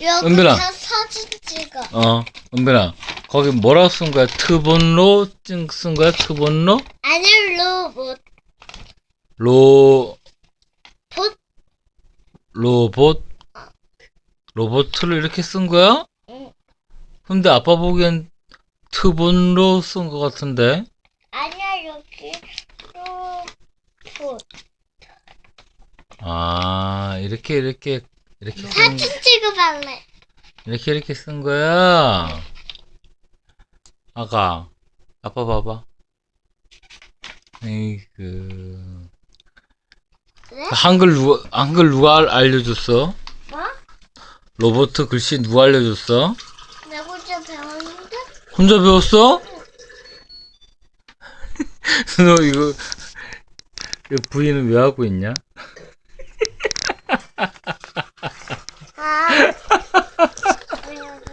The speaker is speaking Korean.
여기 은별아. 다 사진 찍어. 어, 은별아. 거기 뭐라고 쓴 거야? 트본로 증- 쓴 거야? 트본로? 아니 로봇 로, 봇. 로봇? 로봇을 이렇게 쓴 거야? 응. 근데 아빠 보기엔 트본로 쓴 거 같은데? 아니야 여기 로봇. 아, 이렇게, 이렇게, 이렇게 쓴, 사진 찍어볼래. 이렇게, 이렇게 쓴 거야? 아가, 아빠 봐봐. 에이그. 네? 한글 누가, 한글 누가 알- 알려줬어? 뭐? 로봇 글씨 누가 알려줬어? 내가 혼자 배웠는데? 혼자 배웠어? 너 이거, 이거 부인은 왜 하고 있냐? 아